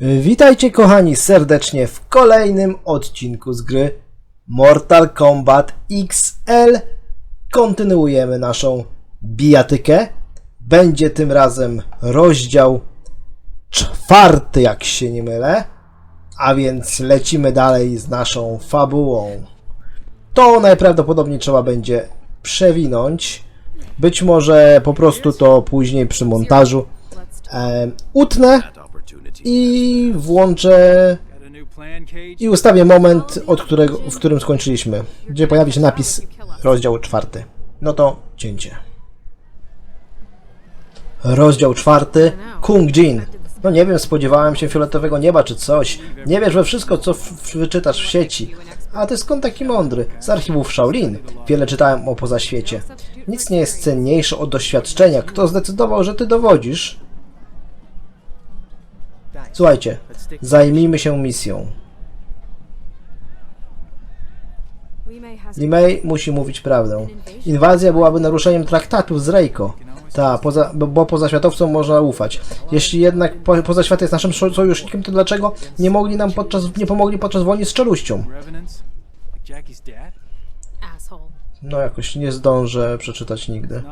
Witajcie kochani serdecznie w kolejnym odcinku z gry Mortal Kombat XL. Kontynuujemy naszą bijatykę. Będzie tym razem rozdział czwarty, jak się nie mylę. A więc lecimy dalej z naszą fabułą. To najprawdopodobniej trzeba będzie przewinąć. Być może po prostu to później przy montażu e, utnę i włączę i ustawię moment, od którego, w którym skończyliśmy, gdzie pojawi się napis rozdział czwarty. No to cięcie. Rozdział czwarty. Kung Jin. No nie wiem, spodziewałem się fioletowego nieba czy coś. Nie wiesz we wszystko, co wyczytasz w sieci. A ty skąd taki mądry? Z archiwów Shaolin. Wiele czytałem o pozaświecie. Nic nie jest cenniejsze od doświadczenia. Kto zdecydował, że ty dowodzisz? Słuchajcie, zajmijmy się misją. Limei musi mówić prawdę. Inwazja byłaby naruszeniem traktatów z Reiko. Ta, poza, bo, bo poza światowcom można ufać. Jeśli jednak po, poza świat jest naszym sojusznikiem, to dlaczego nie mogli nam podczas, nie pomogli podczas wojny z czeluścią? No jakoś nie zdążę przeczytać nigdy.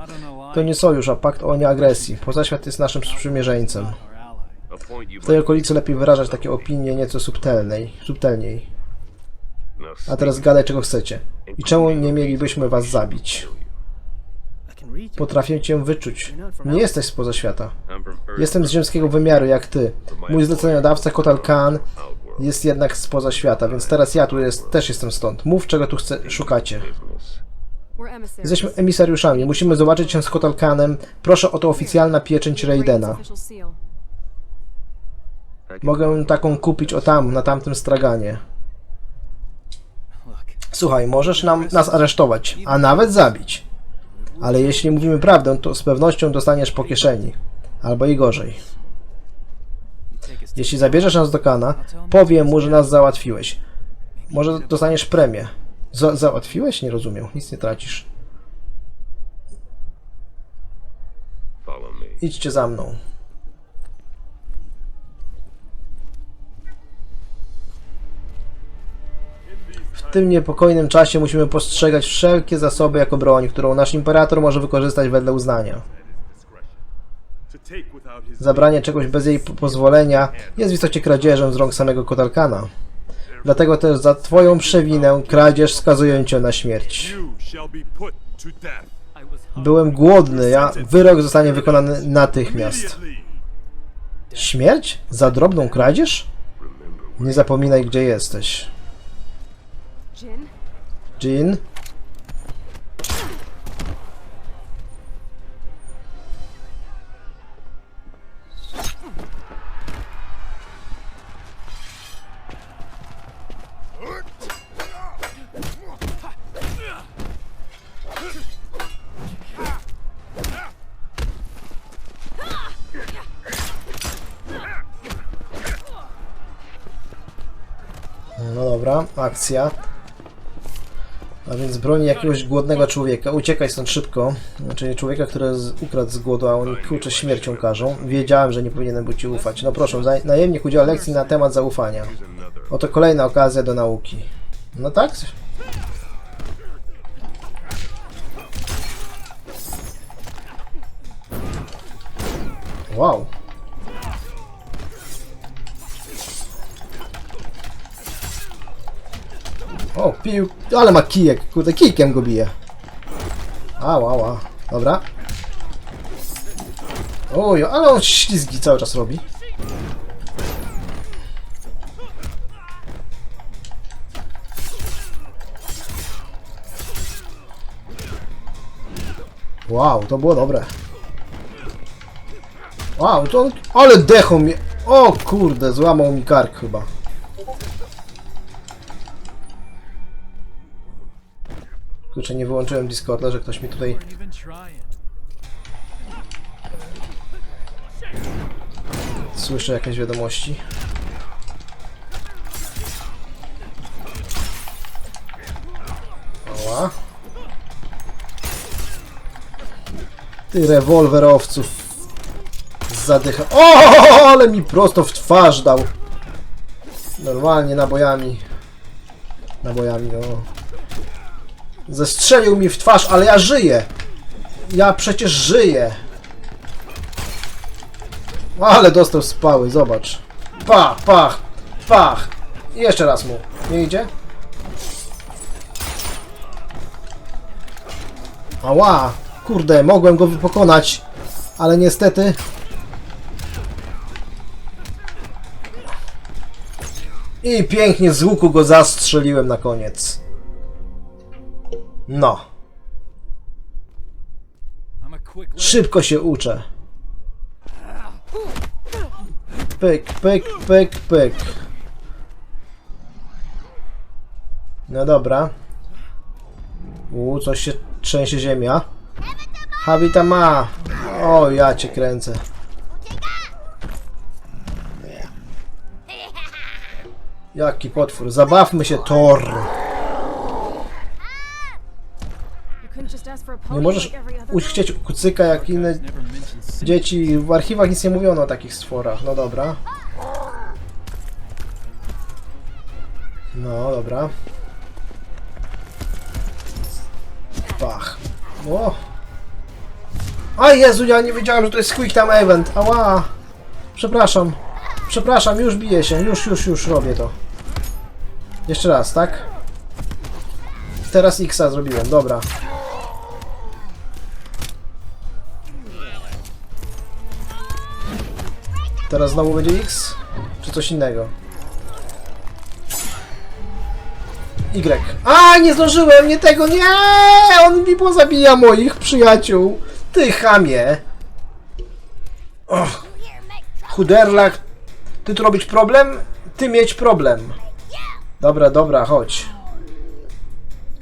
To nie sojusz, a pakt o nieagresji. Poza świat jest naszym sprzymierzeńcem. W tej okolicy lepiej wyrażać takie opinie nieco subtelnej, subtelniej. A teraz gadaj czego chcecie. I czemu nie mielibyśmy was zabić? Potrafię cię wyczuć. Nie jesteś spoza świata. Jestem z ziemskiego wymiaru, jak ty. Mój zleceniodawca Kotal Khan jest jednak spoza świata, więc teraz ja tu jest, też jestem stąd. Mów, czego tu chce, szukacie. Jesteśmy emisariuszami. Musimy zobaczyć się z Kotal Khanem. Proszę o to oficjalna pieczęć Raidena. Seal. Mogę taką kupić o tam, na tamtym straganie. Słuchaj, możesz nam, nas aresztować, a nawet zabić. Ale jeśli mówimy prawdę, to z pewnością dostaniesz po kieszeni. Albo i gorzej. Jeśli zabierzesz nas do Kana, powiem mu, że nas załatwiłeś. Może dostaniesz premię. Za załatwiłeś? Nie rozumiem. Nic nie tracisz. Idźcie za mną. Tym niepokojnym czasie musimy postrzegać wszelkie zasoby jako broń, którą nasz imperator może wykorzystać wedle uznania. Zabranie czegoś bez jej po- pozwolenia jest w istocie kradzieżą z rąk samego Kotalkana. Dlatego też za twoją przewinę kradzież skazuję cię na śmierć. Byłem głodny, ja wyrok zostanie wykonany natychmiast. Śmierć? Za drobną kradzież? Nie zapominaj, gdzie jesteś. Jean? No dobra, akcja. A więc broni jakiegoś głodnego człowieka. Uciekaj stąd szybko. Czyli człowieka, który ukradł z głodu, a oni kurczę śmiercią każą. Wiedziałem, że nie powinienem był ci ufać. No proszę, najemnik udziela lekcji na temat zaufania. Oto kolejna okazja do nauki. No tak? Wow. O, pił. Ale ma kijek, kurde, kijkiem go bije. Ała, ała. Dobra. Oj, ale on ślizgi cały czas robi. Wow, to było dobre. Wow, to. Ale dechą mnie... O kurde, złamał mi kark chyba. Kurczę, nie wyłączyłem Discorda, że ktoś mi tutaj... Słyszę jakieś wiadomości. Ała. Ty rewolwerowców. zadycha. O, ale mi prosto w twarz dał. Normalnie nabojami. Nabojami, o. Zestrzelił mi w twarz, ale ja żyję. Ja przecież żyję. Ale dostał spały, zobacz. Pach, pach, pach. I jeszcze raz mu. Nie idzie? Ała! Kurde, mogłem go pokonać, ale niestety... I pięknie z łuku go zastrzeliłem na koniec. No, szybko się uczę. Pyk, pyk, pyk, pyk. No dobra. U, coś się trzęsie ziemia. Habita ma. O, ja cię kręcę. Jaki potwór. Zabawmy się, Thor. Nie możesz like every other uś- chcieć kucyka jak inne dzieci. W archiwach nic nie mówiono o takich stworach. No dobra. No dobra. Pach. O! A Jezu, ja nie wiedziałem, że to jest quick time event. Ała! Przepraszam. Przepraszam, już biję się. Już, już, już robię to. Jeszcze raz, tak? Teraz Xa zrobiłem, dobra. Teraz znowu będzie X? Czy coś innego? Y. A, nie zdążyłem, nie tego, nie! On mi pozabija moich przyjaciół. Ty chamie. Och. Chuderlak, ty tu robić problem? Ty mieć problem. Dobra, dobra, chodź.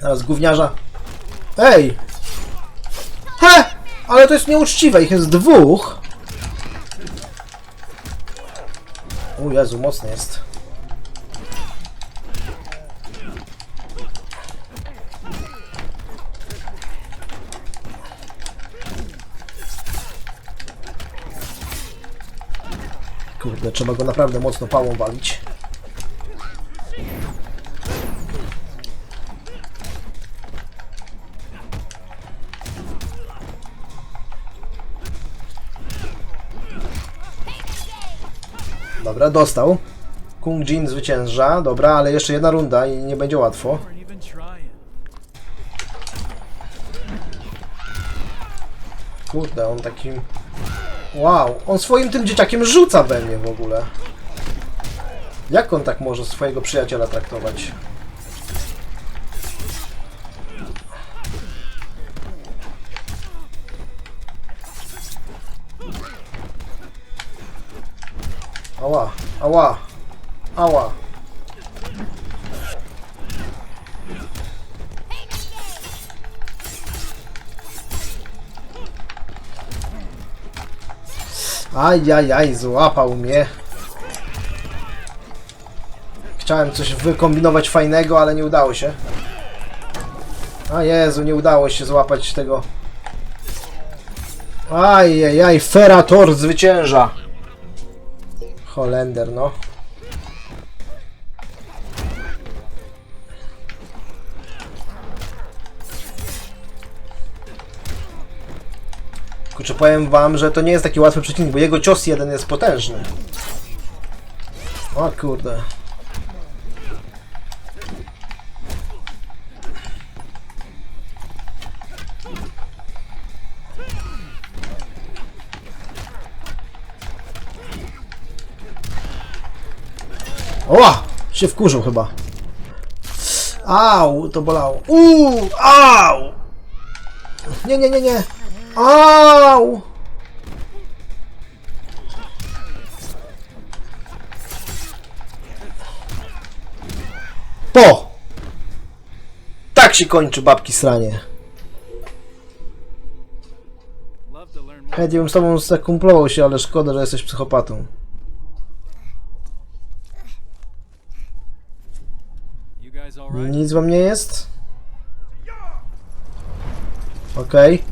Teraz gówniarza. Ej! He! Ale to jest nieuczciwe, ich jest dwóch. O Jezu, mocny jest. Kurde, trzeba go naprawdę mocno pałą walić. Dobra, dostał. Kung Jin zwycięża. Dobra, ale jeszcze jedna runda i nie będzie łatwo. Kurde, on takim... Wow, on swoim tym dzieciakiem rzuca we mnie w ogóle. Jak on tak może swojego przyjaciela traktować? Ała, ała. Ajajaj, złapał mnie. Chciałem coś wykombinować fajnego, ale nie udało się. A Jezu, nie udało się złapać tego. Ajajaj, Ferator zwycięża. Holender, no. Kurczę, powiem wam, że to nie jest taki łatwy przeciwnik, bo jego cios jeden jest potężny. O kurde. Oła! Się wkurzył chyba. Au, to bolało. Uuu, au! Nie, nie, nie, nie. Au! Po! Tak się kończy babki sranie. Chętnie bym z tobą zakumplował się, ale szkoda, że jesteś psychopatą. Nic wam nie jest? Okej.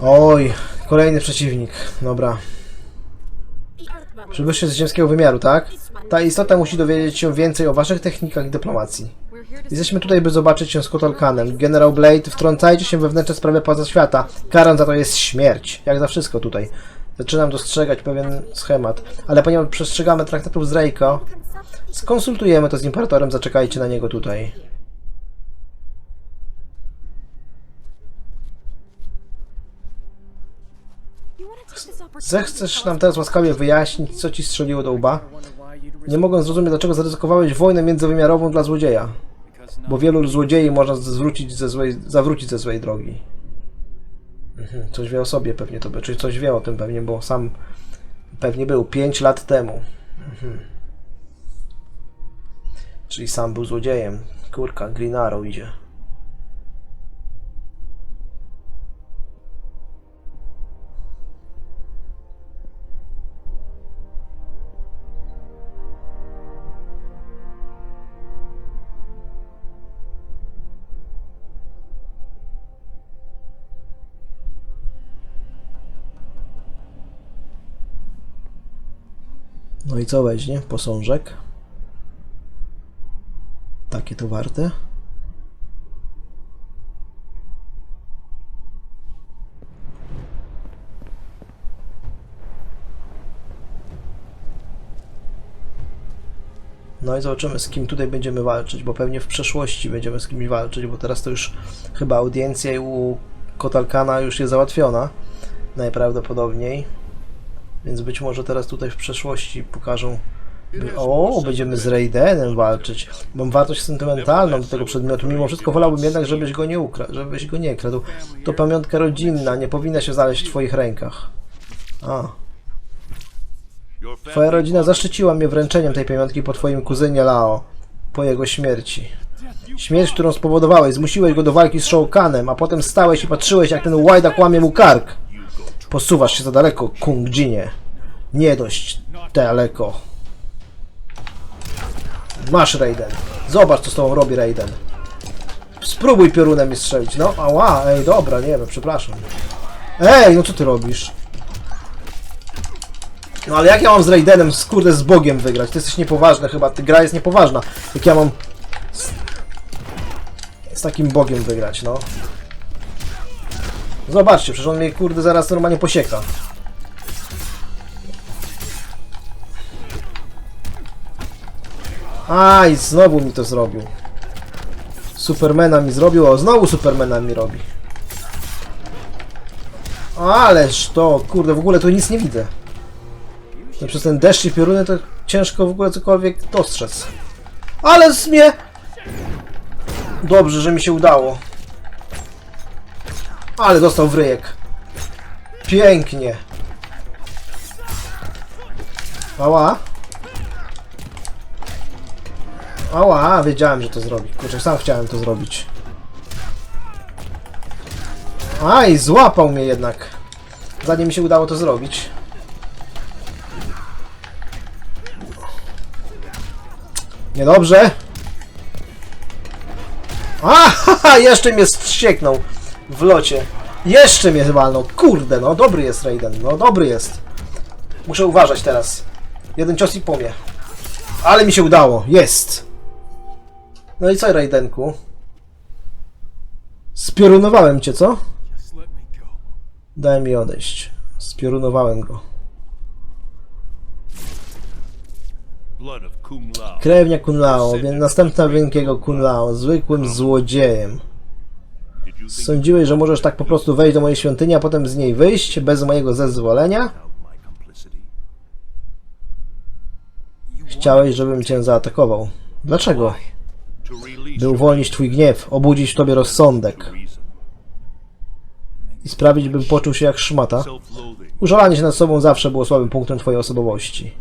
Oj, Kolejny przeciwnik. Dobra. Przybyszcie z ziemskiego wymiaru, tak? Ta istota musi dowiedzieć się więcej o waszych technikach dyplomacji. Jesteśmy tutaj, by zobaczyć się z Kotalkanem. Generał Blade, wtrącajcie się we wewnętrzne sprawy poza świata. Karą za to jest śmierć. Jak za wszystko tutaj. Zaczynam dostrzegać pewien schemat. Ale ponieważ przestrzegamy traktatów z Reiko, skonsultujemy to z Imperatorem, zaczekajcie na niego tutaj. Zechcesz nam teraz łaskawie wyjaśnić, co ci strzeliło do łba? Nie mogę zrozumieć, dlaczego zaryzykowałeś wojnę międzywymiarową dla złodzieja. Bo wielu złodziei można zwrócić ze złej, zawrócić ze złej drogi. Mhm, Coś wie o sobie pewnie to by, czyli coś wie o tym pewnie, bo sam pewnie był 5 lat temu. Mhm. Czyli sam był złodziejem. Kurka, Green Arrow idzie. I co weźmie? Posążek. Takie to warte. No i zobaczymy z kim tutaj będziemy walczyć, bo pewnie w przeszłości będziemy z kimś walczyć, bo teraz to już chyba audiencja u Kotalkana już jest załatwiona. Najprawdopodobniej. Więc być może teraz tutaj w przeszłości pokażą. O, będziemy z Raidenem walczyć. Mam wartość sentymentalną do tego przedmiotu. Mimo wszystko wolałbym jednak, żebyś go nie ukradł, żebyś go nie kradł. To pamiątka rodzinna, nie powinna się znaleźć w twoich rękach. A. Twoja rodzina zaszczyciła mnie wręczeniem tej pamiątki po twoim kuzynie Lao. Po jego śmierci. Śmierć, którą spowodowałeś, zmusiłeś go do walki z Shao Kanem, a potem stałeś i patrzyłeś, jak ten łajda kłamie mu kark. Posuwasz się za daleko, Kung Jinie. Nie dość daleko. Masz Raiden. Zobacz, co z tobą robi Raiden. Spróbuj piorunem mi strzelić. No, ała, ej, dobra, nie wiem, przepraszam. Ej, no co ty robisz? No ale jak ja mam z Raidenem, z, kurde, z Bogiem wygrać? To jesteś niepoważny chyba, ty gra jest niepoważna. Jak ja mam z, z takim Bogiem wygrać, no. Zobaczcie, przecież on mnie, kurde, zaraz normalnie posieka. Aj, znowu mi to zrobił. Supermana mi zrobił, o, znowu Supermana mi robi. Ależ to, kurde, w ogóle tu nic nie widzę. No przez ten deszcz i pioruny to ciężko w ogóle cokolwiek dostrzec. Ale z mnie... Dobrze, że mi się udało. Ale dostał w ryjek. Pięknie. Ała. Ała, wiedziałem, że to zrobi. Kurczę, sam chciałem to zrobić. Aj, złapał mnie jednak. Zanim mi się udało to zrobić. Niedobrze. A, haha, jeszcze mnie wścieknął w locie. Jeszcze mnie walnął. Kurde, no dobry jest Raiden. No dobry jest. Muszę uważać teraz. Jeden cios i po mnie. Ale mi się udało. Jest. No i co, Raidenku? Spiorunowałem cię, co? Daj mi odejść. Spiorunowałem go. Krewnia Kun Lao, więc następna wielkiego Kun Lao, zwykłym złodziejem. Sądziłeś, że możesz tak po prostu wejść do mojej świątyni, a potem z niej wyjść bez mojego zezwolenia? Chciałeś, żebym cię zaatakował. Dlaczego? By uwolnić twój gniew, obudzić w tobie rozsądek i sprawić, bym poczuł się jak szmata. Użalanie się nad sobą zawsze było słabym punktem twojej osobowości.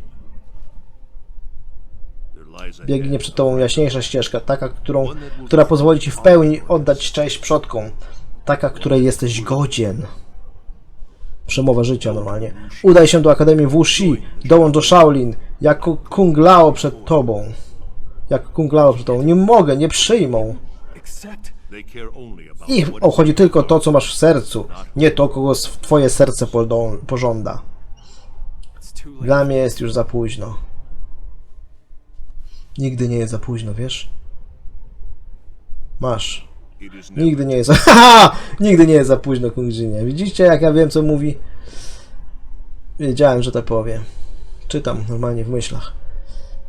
Biegnie przed tobą jaśniejsza ścieżka, taka, którą, która pozwoli ci w pełni oddać cześć przodkom. Taka, której jesteś godzien. Przemowa życia normalnie. Udaj się do Akademii Wuxi, dołącz do Shaolin, jako Kung Lao przed tobą. Jak Kung Lao przed tobą. Nie mogę, nie przyjmą. Ich obchodzi tylko to, co masz w sercu, nie to, kogo twoje serce pożąda. Dla mnie jest już za późno. Nigdy nie jest za późno, wiesz? Masz. Nigdy nie jest. Haha! Nigdy nie jest za późno, Kungjinie. Widzicie, jak ja wiem, co mówi? Wiedziałem, że to powie. Czytam normalnie w myślach.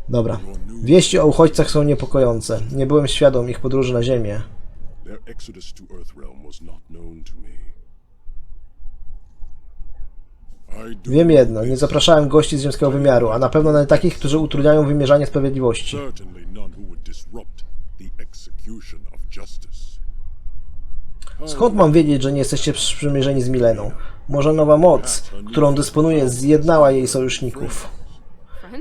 Dobra. Wieści o uchodźcach są niepokojące. Nie byłem świadom ich podróży na Ziemię. Their exodus to Earthrealm was not known to me. I do Wiem jedno, nie zapraszałem gości z ziemskiego wymiaru, a na pewno nie takich, którzy utrudniają wymierzanie sprawiedliwości. Skąd mam wiedzieć, że nie jesteście sprzymierzeni z Mileną? Może nowa moc, którą dysponuję, zjednała jej sojuszników.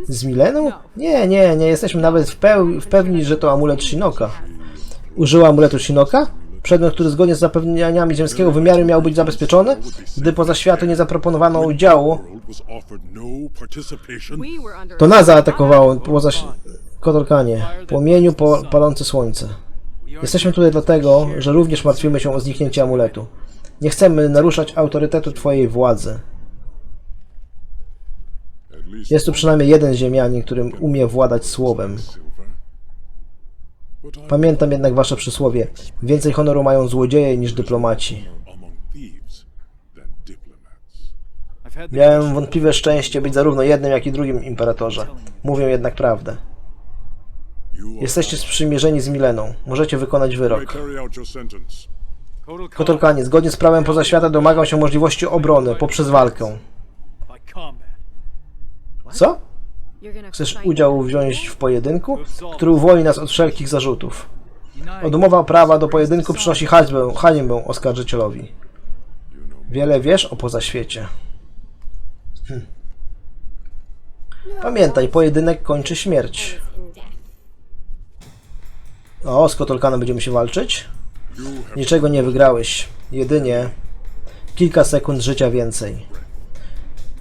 Z Mileną? Nie, nie, nie jesteśmy nawet w, peł- w pewni, że to amulet Shinoka. Użyła amuletu Shinoka? Przedmiot, który zgodnie z zapewnieniami ziemskiego wymiaru miał być zabezpieczony? Gdy poza światu nie zaproponowano udziału, to nas zaatakowało poza Kotorkanie, płomieniu po, palące słońce. Jesteśmy tutaj dlatego, że również martwimy się o zniknięcie amuletu. Nie chcemy naruszać autorytetu Twojej władzy. Jest tu przynajmniej jeden ziemianin, którym umie władać słowem. Pamiętam jednak Wasze przysłowie. Więcej honoru mają złodzieje niż dyplomaci. Miałem wątpliwe szczęście być zarówno jednym, jak i drugim imperatorze. Mówię jednak prawdę. Jesteście sprzymierzeni z Mileną. Możecie wykonać wyrok. Kotorkanie, zgodnie z prawem poza świata domagam się możliwości obrony poprzez walkę. Co? Chcesz udział wziąć w pojedynku, który uwolni nas od wszelkich zarzutów. Odmowa prawa do pojedynku przynosi hańbę, hańbę oskarżycielowi. Wiele wiesz o pozaświecie. Hm. Pamiętaj, pojedynek kończy śmierć. O, z Kotolkanem będziemy się walczyć? Niczego nie wygrałeś. Jedynie kilka sekund życia więcej.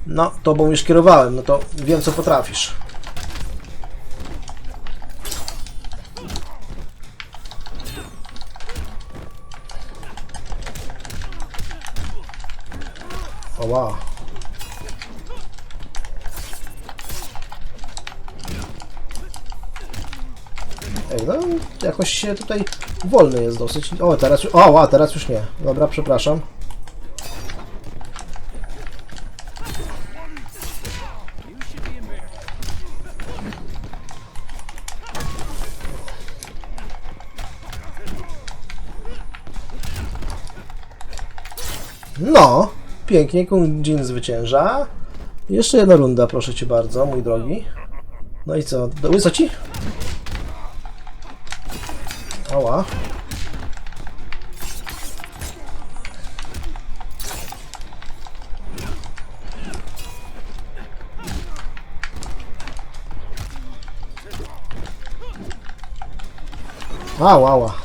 No, tobą już kierowałem, no to wiem co potrafisz. Oła. Ej, no jakoś się tutaj wolny jest dosyć. O, teraz. O, teraz już nie. Dobra, przepraszam. No, pięknie, Kung Jin zwycięża. Jeszcze jedna runda, proszę cię bardzo, mój drogi. No i co? Co ci? Ała. Ała, ała.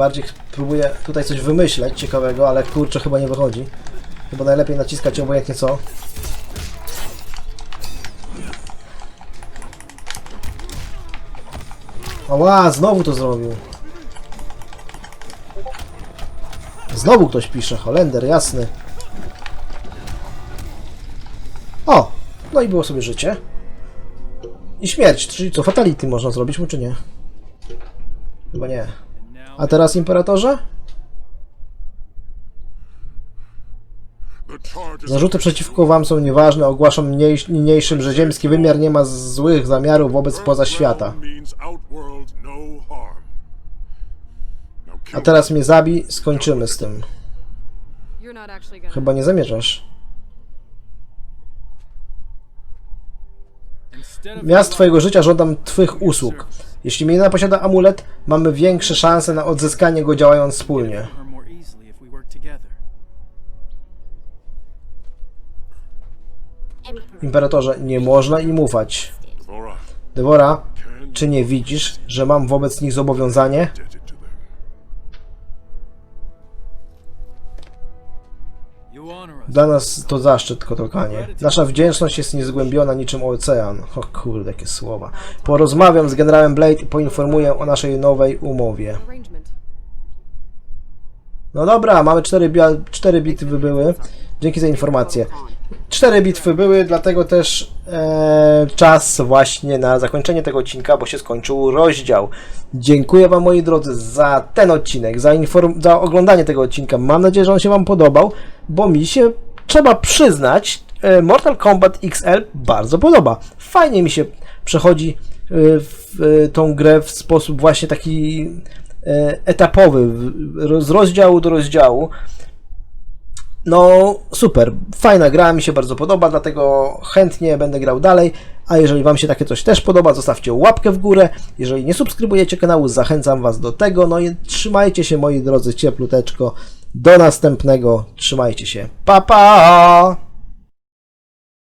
Bardziej próbuję tutaj coś wymyśleć ciekawego, ale kurczę chyba nie wychodzi. Chyba najlepiej naciskać obojętnie co. Ała, znowu to zrobił. Znowu ktoś pisze, Holender, jasny. O, no i było sobie życie. I śmierć, czyli co, fatality można zrobić mu, czy nie? Chyba nie. A teraz imperatorze? Zarzuty przeciwko wam są nieważne. Ogłaszam niniejszym, że ziemski wymiar nie ma złych zamiarów wobec poza świata. A teraz mnie zabij, skończymy z tym. Chyba nie zamierzasz. Of Miast twojego życia żądam twych usług. Jeśli Milena posiada amulet, mamy większe szanse na odzyskanie go działając wspólnie. Imperatorze, nie można im ufać. Devora, czy nie widzisz, że mam wobec nich zobowiązanie? Dla nas to zaszczyt, Kotokanie. Nasza wdzięczność jest niezgłębiona niczym ocean. O kurde, jakie słowa. Porozmawiam z generałem Blade i poinformuję o naszej nowej umowie. No dobra, mamy 4, bia- 4 bitwy były. Dzięki za informację. 4 bitwy były, dlatego też e, czas właśnie na zakończenie tego odcinka, bo się skończył rozdział. Dziękuję Wam moi drodzy za ten odcinek, za, za oglądanie tego odcinka. Mam nadzieję, że on się Wam podobał, bo mi się, trzeba przyznać, e, Mortal Kombat XL bardzo podoba. Fajnie mi się przechodzi e, w e, tą grę w sposób właśnie taki e, etapowy, z rozdziału do rozdziału. No, super, fajna gra, mi się bardzo podoba, dlatego chętnie będę grał dalej. A jeżeli Wam się takie coś też podoba, zostawcie łapkę w górę. Jeżeli nie subskrybujecie kanału, zachęcam Was do tego. No i trzymajcie się, moi drodzy, ciepluteczko. Do następnego, trzymajcie się. Pa, pa!